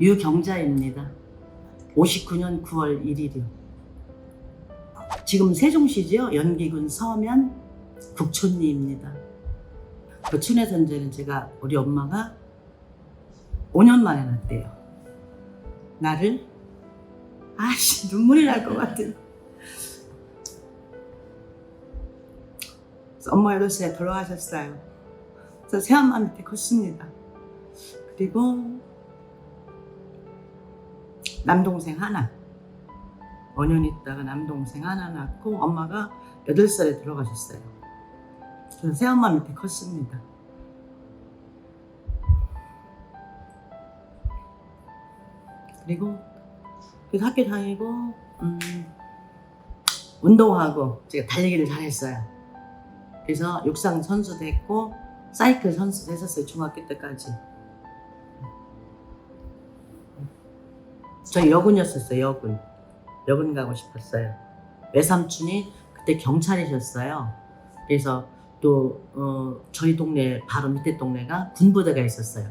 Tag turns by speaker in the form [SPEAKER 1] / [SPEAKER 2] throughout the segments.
[SPEAKER 1] 유경자입니다. 59년 9월 1일이요. 지금 세종시죠. 연기군 서면 국촌리입니다. 그 춘의 선제는 제가 우리 엄마가 5년 만에 낳았대요. 나를 아씨 눈물이 날 것. 그래서 엄마 8살에 돌아가셨어요. 그래서 새엄마 밑에 컸습니다. 그리고 남동생 하나. 5년 있다가 남동생 하나 낳고 엄마가 8살에 돌아가셨어요. 그래서 새엄마 밑에 컸습니다. 그리고 학교 다니고 음, 운동하고 제가 달리기를 잘했어요. 그래서 육상 선수도 했고 사이클 선수도 했었어요 중학교 때까지. 저 여군이었었어요 여군. 여군 가고 싶었어요. 외삼촌이 그때 경찰이셨어요. 그래서 또 어, 저희 동네 바로 밑에 동네가 군부대가 있었어요.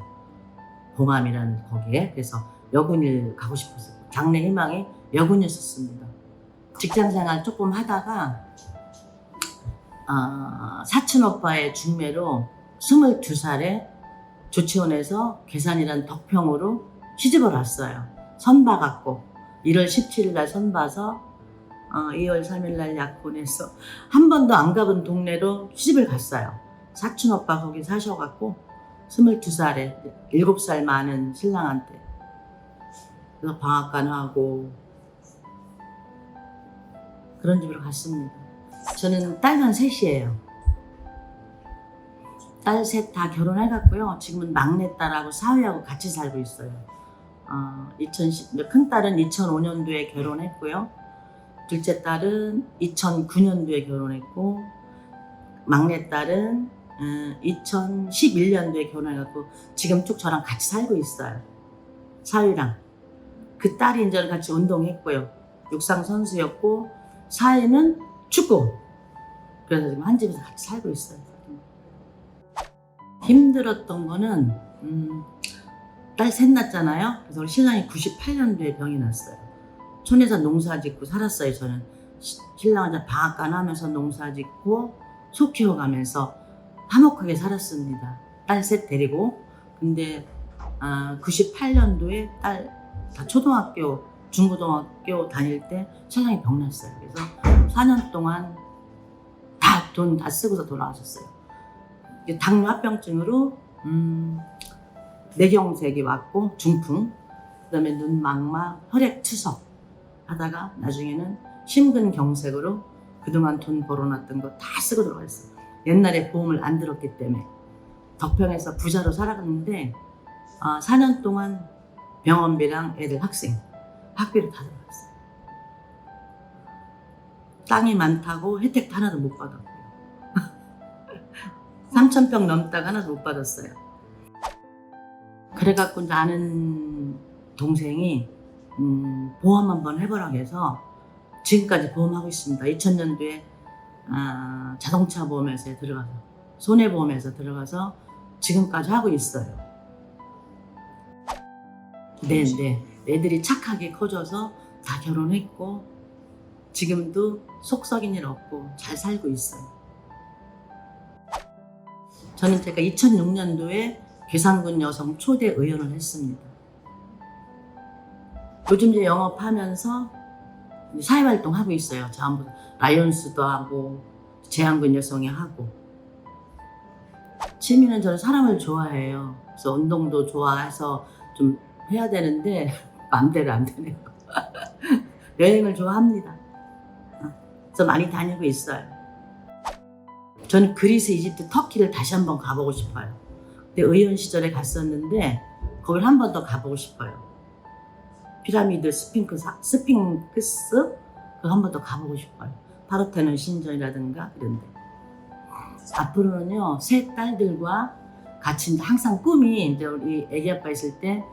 [SPEAKER 1] 봉암이라는 거기에 그래서 여군일 가고 싶었어요. 장래 희망이 여군이었었습니다. 직장 생활 조금 하다가 아, 사촌 오빠의 중매로 22살에 조치원에서 계산이란 덕평으로 시집을 왔어요. 선봐갖고 1월 17일 날 선봐서 어, 2월 3일 날 약혼해서 한 번도 안 가본 동네로 시집을 갔어요. 사촌 오빠 거기 사셔갖고 22살에 7살 많은 신랑한테 그래서 방앗간 하고 그런 집으로 갔습니다. 저는 딸만 셋이에요. 딸 셋 다 결혼해갔고요. 지금은 막내딸하고 사위하고 같이 살고 있어요. 어, 2010, 큰 딸은 2005년도에 결혼했고요. 둘째 딸은 2009년도에 결혼했고, 막내 딸은 어, 2011년도에 결혼해갖고 지금 쭉 저랑 같이 살고 있어요. 사위랑. 그 딸이 이제 같이 운동했고요. 육상 선수였고, 사위는 축구. 그래서 지금 한 집에서 같이 살고 있어요. 힘들었던 거는 음, 딸 셋 낳았잖아요. 그래서 우리 신랑이 98년도에 병이 났어요. 촌에서 농사 짓고 살았어요. 저는 시- 신랑한테 방앗간 하면서 농사 짓고 소 키워가면서 화목하게 살았습니다. 딸 셋 데리고. 근데 아, 98년도에 딸 다 초등학교, 중고등학교 다닐 때 신랑이 병 났어요. 그래서 4년 동안 다 돈다 쓰고서 돌아가셨어요. 이게 당뇨 합병증으로 음, 뇌경색이 왔고 중풍, 그다음에 눈 망막, 혈액 투석 하다가 나중에는 심근경색으로 그동안 돈 벌어놨던 거 다 쓰고 들어갔어요. 옛날에 보험을 안 들었기 때문에 덕평에서 부자로 살아갔는데 아, 4년 동안 병원비랑 애들 학생 학비를 다 들어갔어요. 땅이 많다고 혜택 하나도 못 받았고요. 3천 평 넘다가 하나도 못 받았어요. 그래갖고 이제 아는 동생이 음, 보험 한번 해보라고 해서 지금까지 보험하고 있습니다. 2000년도에 아, 자동차 보험회사에 들어가서 손해보험에서 들어가서 지금까지 하고 있어요. 네, 네. 애들이 착하게 커져서 다 결혼했고 지금도 속 썩인 일 없고 잘 살고 있어요. 저는 제가 2006년도에 괴산군 여성 초대 의원을 했습니다. 요즘 이제 영업하면서 사회활동 하고 있어요. 전부 라이온스도 하고 재한군 여성이 하고 취미는 저는 사람을 좋아해요. 그래서 운동도 좋아해서 좀 해야 되는데 마음대로 안 되네요. 여행을 좋아합니다. 어, 그래서 많이 다니고 있어요. 저는 그리스, 이집트, 터키를 다시 한번 가보고 싶어요. 근데 의원 시절에 갔었는데 거길 한번 더 가보고 싶어요. 피라미드, 스핑크스, 스핑크스 그거 한번 더 가보고 싶어요. 파르테논 신전이라든가 그런데 앞으로는요 세 딸들과 같이 항상 꿈이 이제 우리 애기 아빠 있을 때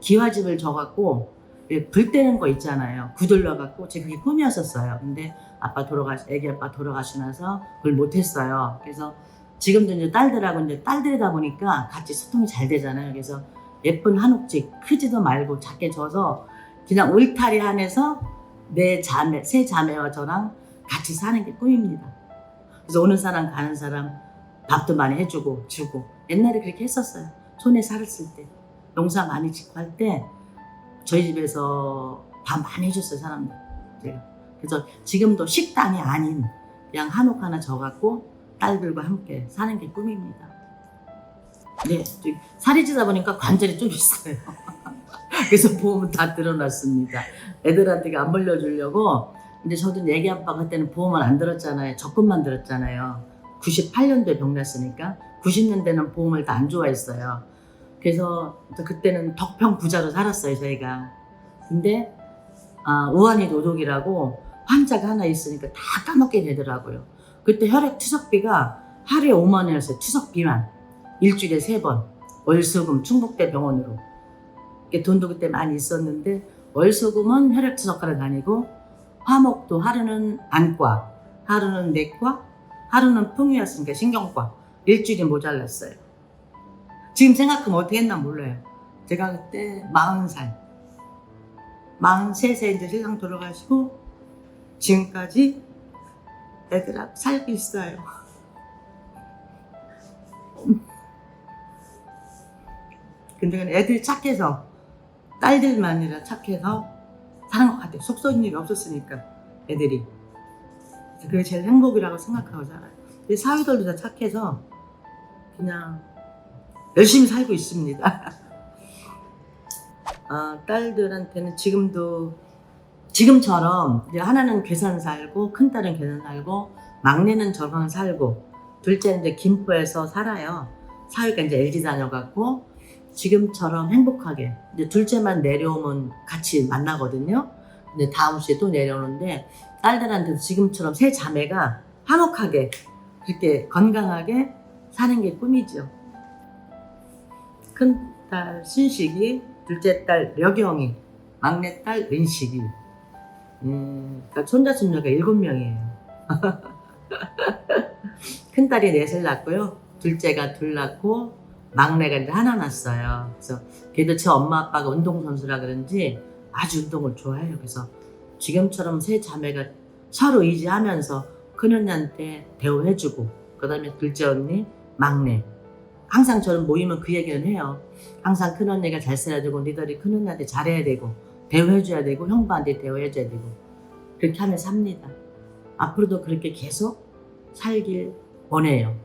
[SPEAKER 1] 기와집을 져갖고 예, 불 때는 거 있잖아요. 구들러 갖고 제 그게 꿈이었었어요. 근데 아빠 돌아가 애기 아빠 돌아가시고 나서 그걸 못했어요. 그래서 지금도 이제 딸들하고 이제 딸들이다 보니까 같이 소통이 잘 되잖아요. 그래서 예쁜 한옥집 크지도 말고 작게 져서 그냥 울타리 안에서 내 자매, 세 자매와 저랑 같이 사는 게 꿈입니다. 그래서 오는 사람 가는 사람 밥도 많이 해주고 주고 옛날에 그렇게 했었어요. 촌에 살았을 때 농사 많이 짓고 할 때 저희 집에서 밥 많이 해줬어요 사람들. 그래서 지금도 식당이 아닌 그냥 한옥 하나 져갖고 딸들과 함께 사는 게 꿈입니다. 네, 살이 찌다 보니까 관절이 좀 있어요. 그래서 보험은 다 들어놨습니다. 애들한테 안 벌려주려고. 근데 저도 애기 아빠가 그때는 보험을 안 들었잖아요. 적금만 들었잖아요. 98년도에 병났으니까 90년대는 보험을 다 안 좋아했어요. 그래서 또 그때는 덕평 부자로 살았어요, 저희가. 근데 아, 우한이 노독이라고 환자가 하나 있으니까 다 까먹게 되더라고요. 그때 혈액 투석비가 하루에 5만 원이었어요. 투석비만. 일주일에 세 번. 월수금 충북대 병원으로. 돈도 그때 많이 있었는데 월수금은 혈액 투석하러 다니고 화목도 하루는 안과, 하루는 내과, 하루는 풍이었으니까 신경과. 일주일이 모자랐어요. 지금 생각하면 어떻게 했나 몰라요. 제가 그때 40살. 43세 이제 세상 돌아가시고 지금까지 애들하고 살고 있어요. 근데 애들이 착해서 딸들만이라 착해서 사는 것 같아요. 속 썩은 일이 없었으니까 애들이. 그게 제일 행복이라고 생각하고 살아요. 사위들도 다 착해서 그냥 열심히 살고 있습니다. 아, 딸들한테는 지금도 지금처럼 이제 하나는 괴산 살고 큰 딸은 괴산 살고 막내는 저강 살고 둘째는 이제 김포에서 살아요. 사위가 이제 LG 다녀갖고 지금처럼 행복하게 이제 둘째만 내려오면 같이 만나거든요. 근데 다음 주에 또 내려오는데 딸들한테도 지금처럼 세 자매가 화목하게 그렇게 건강하게 사는 게 꿈이죠. 큰딸 순식이, 둘째 딸 려경이, 막내 딸 은식이. 음, 그러니까 손자 손녀가 일곱 명이에요. 큰 딸이 넷을 낳고요. 둘째가 둘 낳고 막내가 이제 하나 낳았어요. 그래서 걔도 제 엄마 아빠가 운동선수라 그런지 아주 운동을 좋아해요. 그래서 지금처럼 세 자매가 서로 의지하면서 큰 언니한테 대우해주고 그 다음에 둘째 언니, 막내 항상 저는 모이면 그 얘기는 해요. 항상 큰 언니가 잘 살아야 되고 니들이 큰 언니한테 잘해야 되고 대우해줘야 되고 형부한테 대우해줘야 되고 그렇게 하면서 삽니다. 앞으로도 그렇게 계속 살길 원해요.